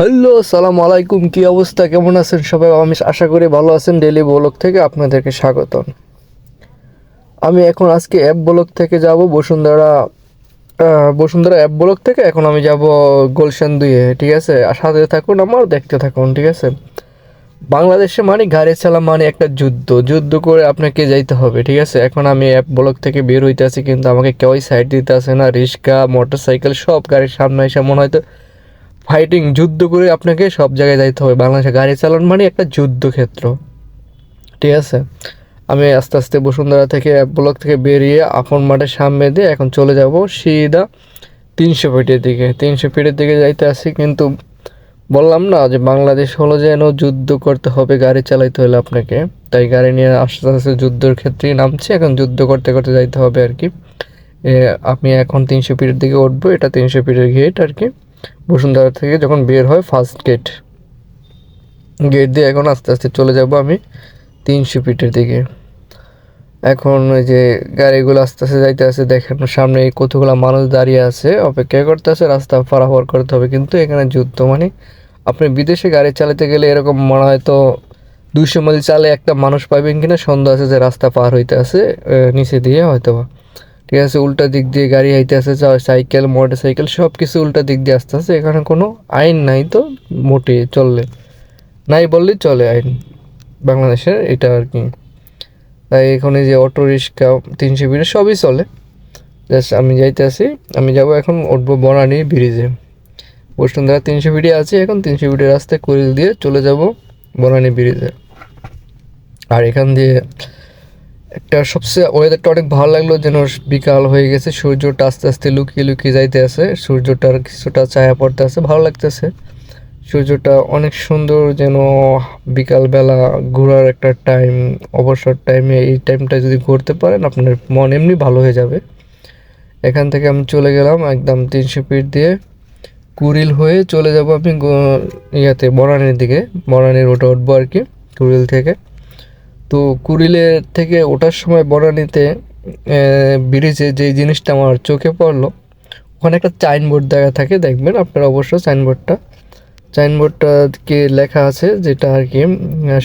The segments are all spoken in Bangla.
হ্যালো, সালাম আলাইকুম, কি অবস্থা? কেমন আছেন সবাই? আমি আশা করি ভালো আছেন। ডেলি ব্লগ থেকে আপনাদেরকে স্বাগতম। আমি এখন আজকে অ্যাপ ব্লগ থেকে যাব, বসুন্ধরা বসুন্ধরা অ্যাপ ব্লগ থেকে। এখন আমি যাব গুলশান দুইয়ে ঠিক আছে? সাথে থাকুন আমার, দেখতে থাকুন, ঠিক আছে? বাংলাদেশে মানে গাড়ি চালা মানে একটা যুদ্ধ। যুদ্ধ করে আপনাকে যাইতে হবে, ঠিক আছে? এখন আমি অ্যাপ ব্লক থেকে বের হইতে আছি কিন্তু আমাকে কেউই সাইড দিতে আসে না। রিক্সা মোটর সাইকেল সব গাড়ির সামনে এসে মনে হয়তো ফাইটিং যুদ্ধ করে আপনাকে সব জায়গায় যাইতে হবে। বাংলাদেশে গাড়ি চালান মানে একটা যুদ্ধক্ষেত্র ঠিক আছে? আমি আস্তে আস্তে বসুন্ধরা থেকে ব্লক থেকে বেরিয়ে আপন মাঠের সামনে দিয়ে এখন চলে যাব সিধা তিনশো ফিটের দিকে। তিনশো ফিটের দিকে যাইতে আসি, কিন্তু বললাম না যে বাংলাদেশ হলো যেন যুদ্ধ করতে হবে, গাড়ি চালাইতে হলে আপনাকে। তাই গাড়ি নিয়ে আস্তে আস্তে যুদ্ধের ক্ষেত্রেই নামছি, এখন যুদ্ধ করতে করতে যাইতে হবে আর কি। আমি এখন তিনশো ফিটের দিকে উঠবো, এটা তিনশো ফিটের গেট আর কি। বসুন্ধরা থেকে যখন বের হয় ফার্স্ট গেট গেট দিয়ে এখন আস্তে আস্তে চলে যাব আমি তিনশো ফিটের দিকে। এখন ওই যে গাড়িগুলো আস্তে আস্তে যাইতে আছে, দেখেন সামনে কতগুলো মানুষ দাঁড়িয়ে আছে, অপেক্ষা করতে আছে রাস্তা পারাপার করতে হবে। কিন্তু এখানে যুদ্ধ মানে আপনি বিদেশে গাড়ি চালাতে গেলে এরকম মনে হয় তো দুইশো মাইল চালে একটা মানুষ পাবেন কিনা, সন্দেহ আছে যে রাস্তা পার হইতে আছে নিচে দিয়ে হয়তো বা ঠিক আছে, উল্টা দিক দিয়ে গাড়ি আইতে যা- সাইকেল মোটর সাইকেল সব কিছু উল্টা দিক দিয়ে আসতে আসে এখানে কোনো আইন নাই তো, মোটে চললে। নাই বললেই চলে আইন বাংলাদেশের, এটা আর কি। তাই এখানে যে অটো, রিক্সা তিনশো বিড়ে সবই চলে। জাস্ট আমি যাইতে আছি আমি যাব এখন উঠবো বনানি ব্রিজে। বসুন্ধরা তিনশো বিড়ি আছে, এখন তিনশো বিড়ি রাস্তায় কুড়িল দিয়ে চলে যাব বনানি ব্রিজে। আর এখান দিয়ে একটা সবচেয়ে ওয়েদারটা অনেক ভালো লাগল যেন বিকাল হয়ে গেছে, সূর্যটা আস্তে আস্তে লুকিয়ে লুকিয়ে যাইতে আছে, সূর্যটার কিছুটা ছায়া পড়তে আছে, ভালো লাগতেছে। সূর্যটা অনেক সুন্দর যেন বিকালবেলা ঘোরার একটা টাইম অবসর টাইমে এই টাইমটা যদি ঘুরতে পারেন, আপনার মন এমনি ভালো হয়ে যাবে। এখান থেকে আমি চলে গেলাম একদম তিনশো ফিট দিয়ে, কুড়িল হয়ে চলে যাব আমি ইয়াতে বনানীর দিকে বনানীর ওটা উঠবো আর কি, কুড়িল থেকে। তো কুড়িলের থেকে ওঠার সময় বনানীতে ব্রিজে যে জিনিসটা আমার চোখে পড়ল, ওখানে একটা সাইনবোর্ড দেখা থাকে, দেখবেন আপনারা অবশ্য সাইনবোর্ডটা সাইনবোর্ডটা কি লেখা আছে, যেটা আর কি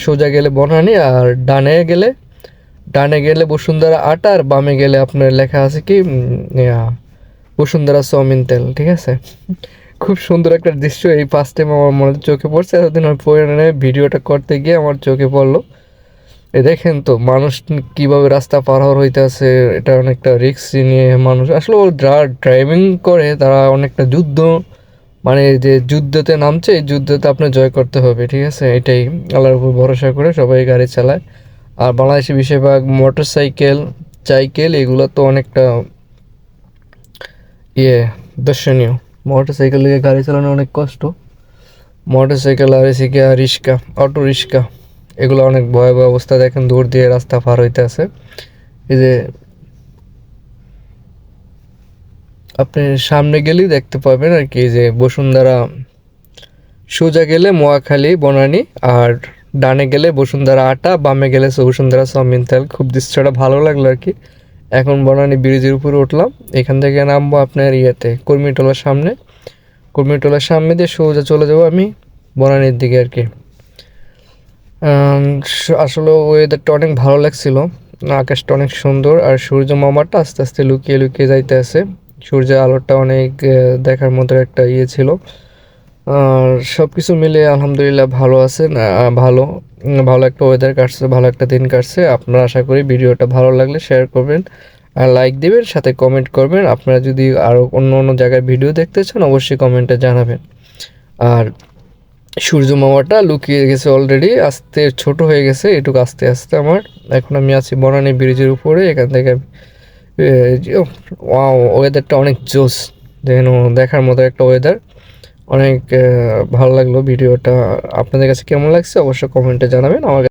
সোজা গেলে বনানি আর ডানে গেলে ডানে গেলে বসুন্ধরা আটা আর বামে গেলে আপনার লেখা আছে কি বসুন্ধরা চাউমিন তেল, ঠিক আছে? খুব সুন্দর একটা দৃশ্য, এই ফার্স্ট টাইম আমার মনে চোখে পড়ছে, এতদিন আমি ভিডিওটা করতে গিয়ে আমার চোখে পড়ল। এ দেখেন তো, মানুষ কীভাবে রাস্তা পার হওয়ার হইতে আছে এটা অনেকটা রিক্স নিয়ে মানুষ। আসলে যারা ড্রাইভিং করে, তারা অনেকটা যুদ্ধ মানে যে যুদ্ধতে নামছে, এই যুদ্ধতে আপনার জয় করতে হবে, ঠিক আছে? এটাই আল্লাহর উপর ভরসা করে সবাই গাড়ি চালায়। আর বাংলাদেশে বেশিরভাগ মোটর সাইকেল সাইকেল এগুলো তো অনেকটা ইয়ে দর্শনীয়। মোটর সাইকেল গাড়ি চালানো অনেক কষ্ট। মোটর সাইকেল আর এসে রিক্সা অটো রিক্সা। এগুলো অনেক ভয়াবহ অবস্থা। দেখেন দূর দিয়ে রাস্তা পার হইতে আছে এই যে আপনি সামনে গেলেই দেখতে পাবেন আর কি যে বসুন্ধরা। সোজা গেলে মোয়াখালী বনানী আর ডানে গেলে বসুন্ধরা আটা, বামে গেলে বসুন্ধরা চাউমিন তেল। খুব দৃশ্যটা ভালো লাগল আর কি। এখন বনানী ব্রিজের উপরে উঠলাম। এখান থেকে নামবো আপনার ইয়েতে, কর্মীটোলার সামনে। কর্মীটোলার সামনে দিয়ে সোজা চলে যাব আমি বনানীর দিকে আর কি। আসলে ওয়েদারটা অনেক ভালো লাগছিল। আকাশটা অনেক সুন্দর আর সূর্য মামাটা আস্তে আস্তে লুকিয়ে লুকিয়ে যাইতে আছে সূর্যের আলোটা অনেক দেখার মতো একটা ইয়ে ছিল। আর সব কিছু মিলে আলহামদুলিল্লাহ ভালো আছেন ভালো। ভালো একটা ওয়েদার কাটছে, ভালো একটা দিন কাটছে। আপনারা আশা করি ভিডিওটা ভালো লাগলে শেয়ার করবেন আর লাইক দিবেন, সাথে কমেন্ট করবেন। আপনারা যদি আরও অন্য অন্য জায়গায় ভিডিও দেখতে চান, অবশ্যই কমেন্টে জানাবেন। আর সূর্য মামাটা লুকিয়ে গেছে অলরেডি আস্তে ছোট হয়ে গেছে, এটুকু আস্তে আস্তে আমার। এখন আমি আছি বনানি ব্রিজের উপরে, এখান থেকে ওয়াও ওয়েদারটা অনেক জোস যেন দেখার মতো একটা ওয়েদার অনেক ভালো লাগল ভিডিওটা। আপনাদের কাছে কেমন লাগছে অবশ্যই কমেন্টে জানাবেন। আমার